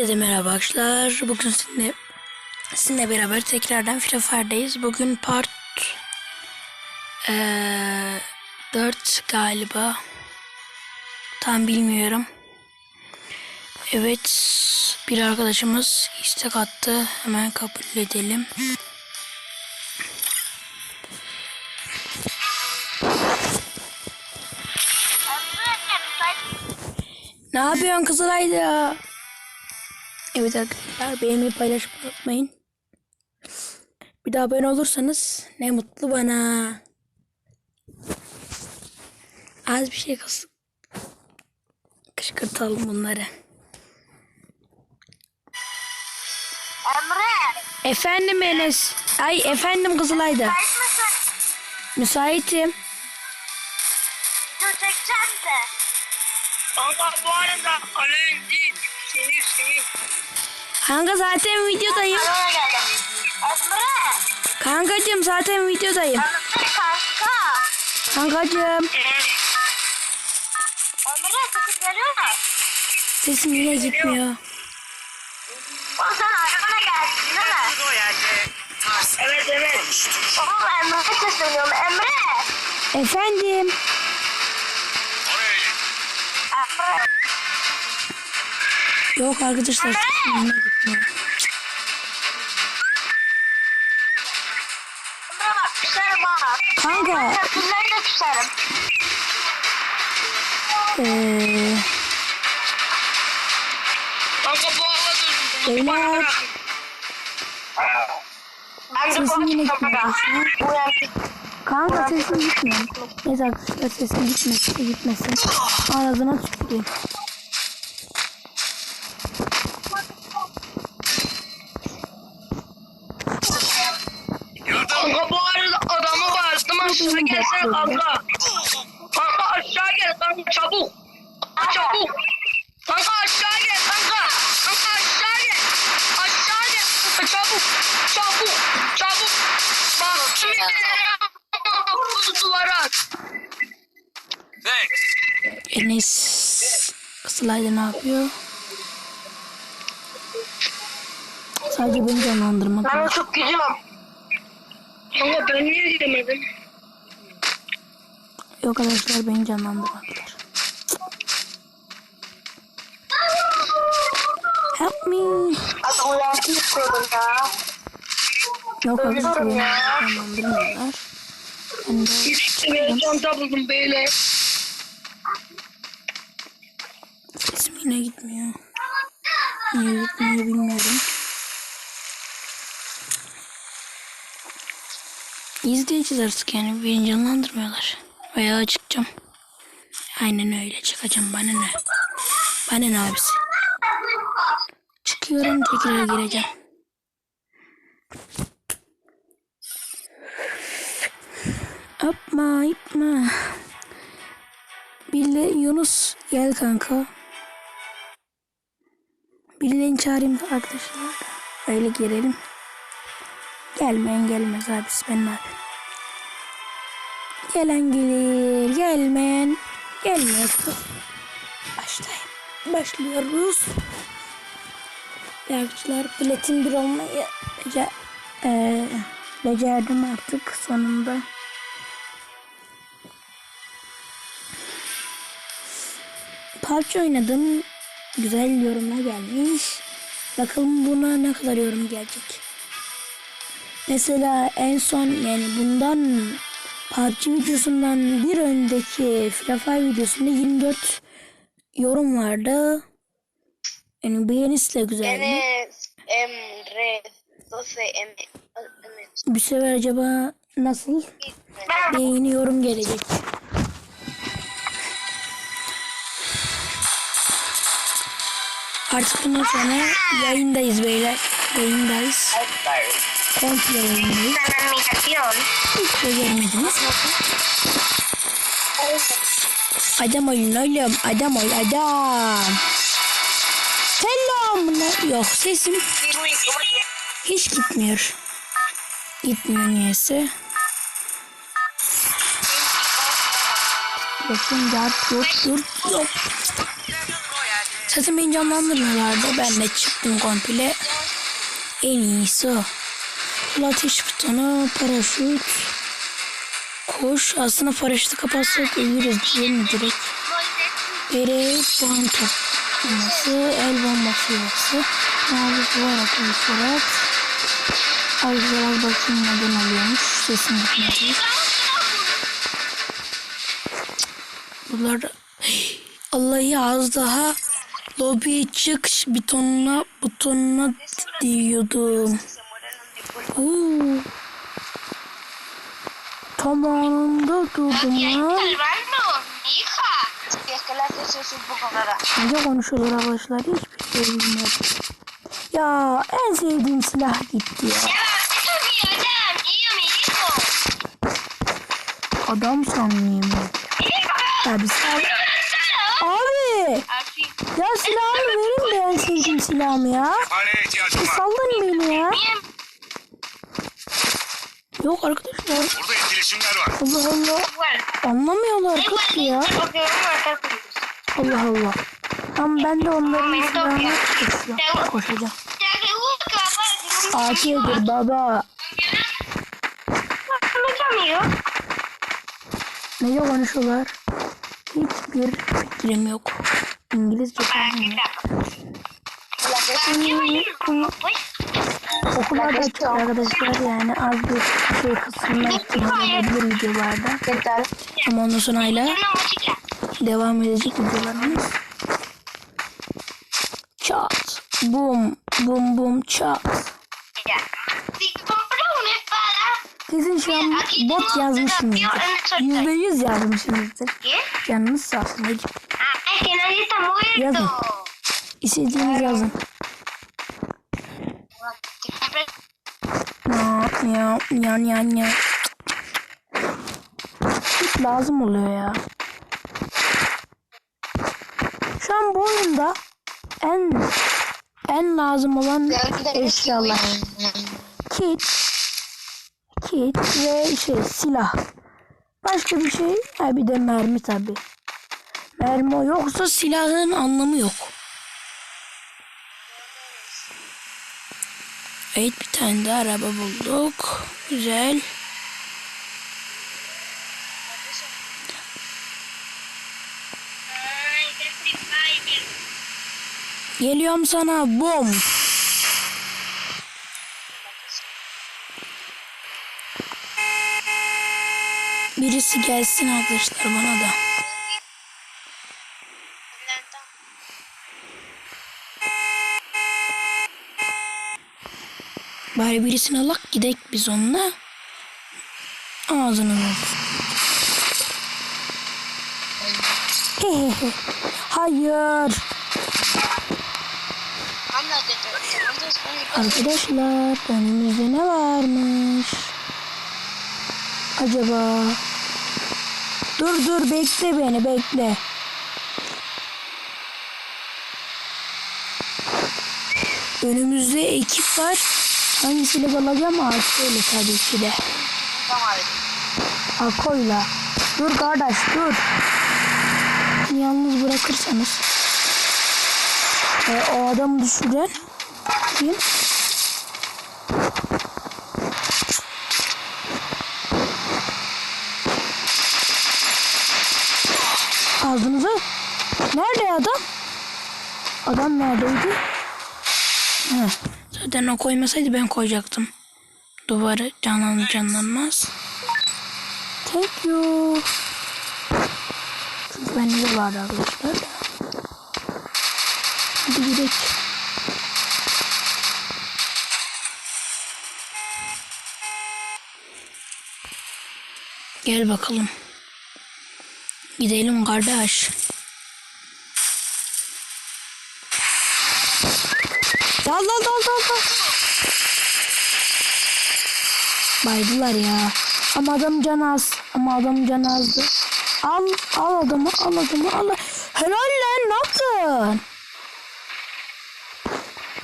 Herkese merhaba arkadaşlar. Bugün sizinle, sizinle beraber tekrardan Free Fire'dayız. Bugün part eee 4 galiba. Tam bilmiyorum. Evet. Bir arkadaşımız istek attı. Hemen kabul edelim. Ne yapıyorsun Kızılay'da? Evet arkadaşlar beğenmeyi paylaşmayı unutmayın. Bir daha abone olursanız ne mutlu bana. Az bir şey kız. Kışkırtalım bunları. Emre, Efendim Enes. Ay efendim Kızılay'da. müsait misin? Müsaitim. Kanka bu arada alın değil. Senin senin. Kanka zaten videodayım. Bana geldim. Emre, Kankacığım zaten videodayım. anlatın kanka. Kankacığım. Emre, sesin geliyor mu? Sesim yine gitmiyor. O sen arkana geldin değil mi? O yerde. Evet evet. Oğlum Emre'ye sesleniyorum. Emre. Efendim. Yok arkadaşlar sesim yine gitmiyor. Kanka. Eee... Kanka bu arada Beyler. Ben de Sesim yine Kanka sesim gitmiyor. Neyse arkadaşlar sesim gitmesin gitmesin. Ağzına tüküreyim. Kanka bu arada adamı bağırdım aşağı gelsene. Kanka aşağı gel kanka çabuk. Çabuk. Kanka aşağı gel kanka. Kanka aşağı gel. Aşağı gel. Kanka çabuk. Çabuk. Çabuk. Bak şimdi bu duvara at. Enes Slider ne yapıyor? Sadece beni canlandırmak Ben çok gidiyorum. Kanka ben niye gidemedim? Yok arkadaşlar beni canlandırmak var. Help me. Az uyantı istiyorum ya. Yok arkadaşlar beni canlandırmıyorlar. Ben de İşte bir çanta buldum böyle. sesim yine gitmiyor. Niye gitmiyor bilmiyorum. İzleyeceğiz artık yani beni canlandırmıyorlar. Veya çıkacağım. Aynen öyle çıkacağım bana ne. Bana ne abisi. Çıkıyorum tekrar gireceğim. Yapma yapma. Bille Yunus gel kanka. Birilerini çağırayım da arkadaşlar. Öyle girelim. Gelmeyen gelmez abisi ben abi. Gelen gelir, gelmeyen gelmez. Başlayayım. Başlıyoruz. Arkadaşlar platin bir olmayı bece eee, becerdim artık sonunda. PUBG oynadım. Güzel yorumlar gelmiş. Bakalım buna ne kadar yorum gelecek. Mesela en son yani bundan PUBG videosundan bir önceki Free Fire videosunda 24 yorum vardı. Yani beğenisi de güzeldi. Bu sefer acaba nasıl beğeni yorum gelecek? Artık bundan sonra yayındayız beyler. Yayındayız. Komple yayındayız. Hiç de görmediniz. Adam olun oğlum. Adam ol adam. Selam. Yok sesim hiç gitmiyor. Gitmiyor niyeyse. Bakın ya dur dur yok. Zaten beni canlandırmıyorlardı. Ben de çıktım komple. En iyisi o. Şöyle ateş butonu, paraşüt. Koş. Aslında paraşütü kapatsak ölürüz mi direkt? Bere puan toplaması, el bombası yuvası, mavi duvar akıllı surat. Ayrıca bakayım neden oluyormuş. Sesim gitmedi. Bunlar Allah'ı az daha lobiye çık butonuna butonuna diyordum. Oo. Tam anında durdum rara. Ne konuşuyorlar arkadaşlar hiçbir şey bilmiyorum. Ya en sevdiğim silah gitti ya. Ya, Adam. Ya bir sal. Abi. Ya silahımı verin de en sevdiğim silahımı ya. Bir var. salın beni ya. Yok arkadaşlar. Burada etkileşimler var. Allah Allah. Anlamıyorlar kız ya. Allah Allah. Ama ben de onların que- koşacağım. papá. AK'dir baba. Ne konuşuyorlar? Hiçbir fikrim yok. İngilizce. Okullar da açık arkadaşlar yani az bir şey kısmına olabilir videolarda. Ama ondan sonra hala Una música. devam edecek videolarımız. Çat. Bum. Bum bum çat. Kesin şu an bot yazmışsınızdır. Yüzde yüz yazmışsınızdır. Canınız sağ olsun. Ah, nadie está muerto. Yazın. İstediğiniz yazın. Ya ya ya ya. Hiç lazım oluyor ya. Şu an bu oyunda en en lazım olan eşyalar. Kit, kit ve şey silah. Başka bir şey, ha bir de mermi tabi. O yoksa silahın anlamı yok. Evet bir tane de araba bulduk. Güzel. Geliyorum sana bom. Birisi gelsin arkadaşlar bana da. Bari birisini alak gidek biz onunla. Ağzını. Hayır. Un Arkadaşlar önümüzde ne varmış? Acaba? Dur dur bekle beni bekle. Önümüzde ekip var. Hangisini bulacağım? Akoyla tabii ki de. Akoyla. Dur kardeş dur. Yalnız bırakırsanız. E, o adamı düşüren kim? Aldınız mı? Nerede adam? Adam neredeydi? Zaten o koymasaydı ben koyacaktım. Duvarı canlanır canlanmaz. Thank you. Çünkü bende de vardı arkadaşlar. Hadi gidelim. Gel bakalım. Gidelim kardeş. Baydılar ya. Ama adam can az. Ama adam can azdı. Al al adamı al adamı al. Helal lan ne yaptın?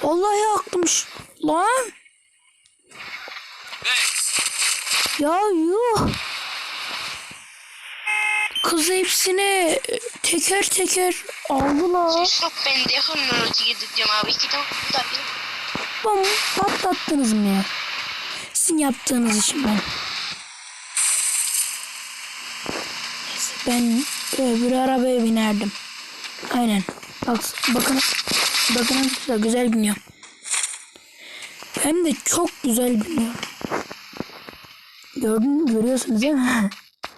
Vallahi aklımmış. Lan. Ya yuh. Kız hepsini teker teker aldılar. Abi. İki tane tabii. Bom patlattınız mı ya? Sizin yaptığınız için ben. Neyse, Ben öbür arabaya binerdim. Aynen. Bak, bakın bakın güzel, güzel biniyor. Hem de çok güzel biniyor. Gördün görüyorsunuz değil mi?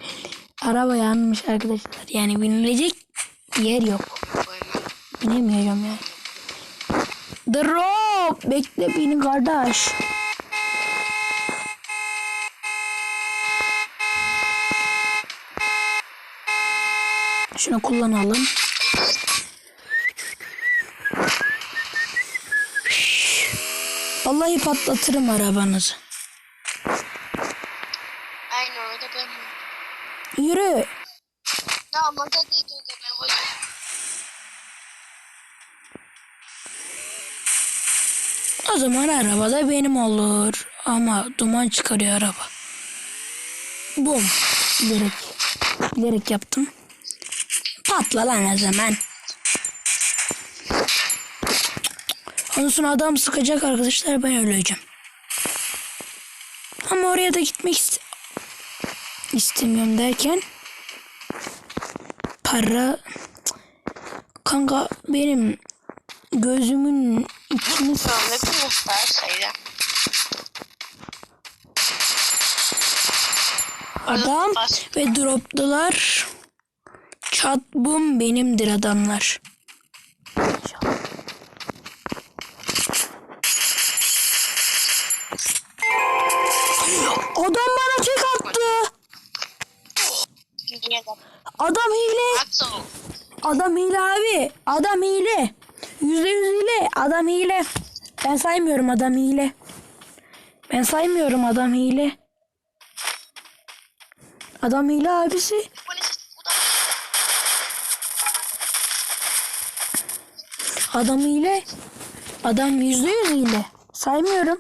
Araba yanmış arkadaşlar. Yani binilecek yer yok. Binemiyorum yani. Drop. Bekle beni kardeş. Şunu kullanalım. Vallahi patlatırım arabanızı. Ay no, no te puedes mover. Yürü. No, montate tú que me voy. O zaman araba da benim olur. Ama duman çıkarıyor araba. Bum. Bilerek. Bilerek yaptım. Patla lan o zaman. Ondan sonra adam sıkacak arkadaşlar ben öleceğim. Ama oraya da gitmek ist istemiyorum derken para kanka benim gözümün içini. Adam ve droptalar. Çat bum benimdir adamlar. Adam bana tek attı. Adam hile. Adam hile abi. Adam hile. Yüzde yüz hile. Adam hile. Ben saymıyorum adam hile. Ben saymıyorum adam hile. Adam hile abisi. Adam hile. Adam yüzde yüz hile. Saymıyorum.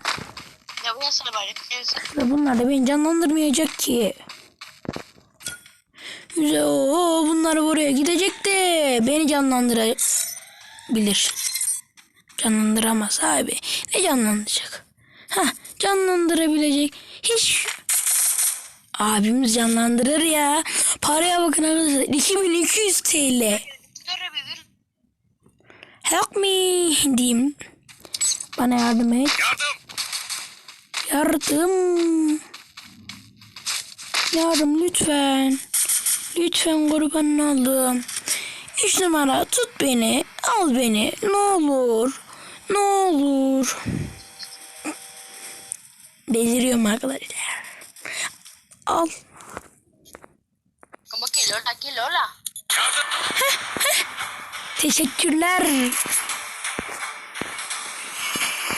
Le voy a salvar, espérense. Ve bunlar da beni canlandırmayacak ki. Yüze o bunlar buraya gidecek de beni canlandırabilir. Canlandıramaz abi. Ne canlandıracak? Ha canlandırabilecek. Hiç Abimiz canlandırır ya. Paraya bakın arkadaşlar. 2200 TL. Help me diyeyim. Bana yardım et. Yardım. Yardım. Yardım lütfen. Lütfen kurban oldum. Üç numara tut beni. Al beni. Ne olur. Ne olur. Deliriyorum arkadaşlar. Al. ¿Cómo que Lola? ¿Qué Lola? Teşekkürler.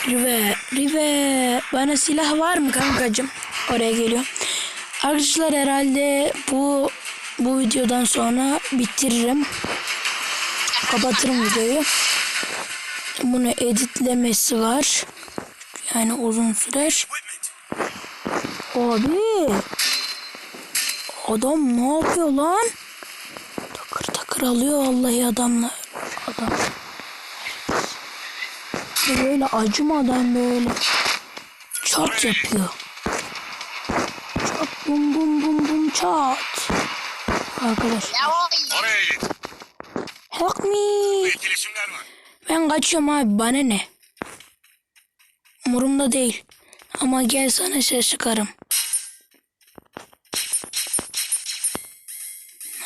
Rive, Rive. Bana silah var mı kankacığım? Oraya geliyor. Arkadaşlar herhalde bu bu videodan sonra bitiririm. Kapatırım videoyu. Bunu editlemesi var. Yani uzun sürer. Abi. Adam ne yapıyor lan? Takır takır alıyor vallahi adamla. Adam. Böyle acımadan böyle çat yapıyor. Çat bum bum bum bum çat. Arkadaşlar. Oraya git. Help me. Ben kaçıyorum abi bana ne? Umurumda değil. Ama gel sana ses çıkarım.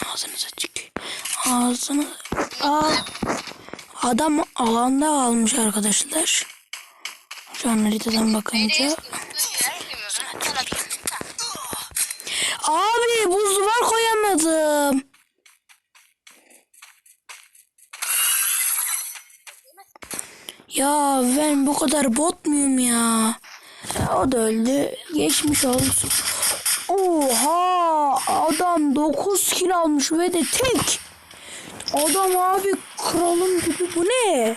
Ağzınıza çık. Ağzını... Aa, adam alanda almış arkadaşlar. Şu an haritadan bakınca. Abi buz duvar koyamadım. Ya ben bu kadar bot muyum ya? O da öldü. Geçmiş olsun. Oha adam 9 kill almış ve de tek. Adam abi kralın gibi bu ne?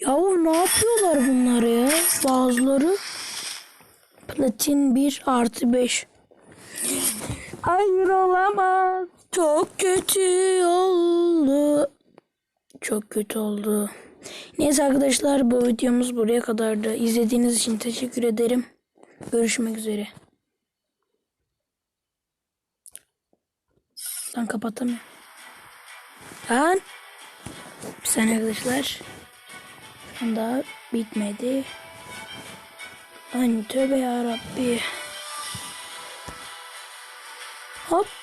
Yahu ne yapıyorlar bunlar ya? Bazıları platin 1 artı 5. Hayır olamaz. Çok kötü oldu. Çok kötü oldu. Neyse arkadaşlar bu videomuz buraya kadardı. İzlediğiniz için teşekkür ederim. Görüşmek üzere. Lan kapatamıyorum. Lan. Bir saniye arkadaşlar. Daha bitmedi. Lan tövbe yarabbi. Hop.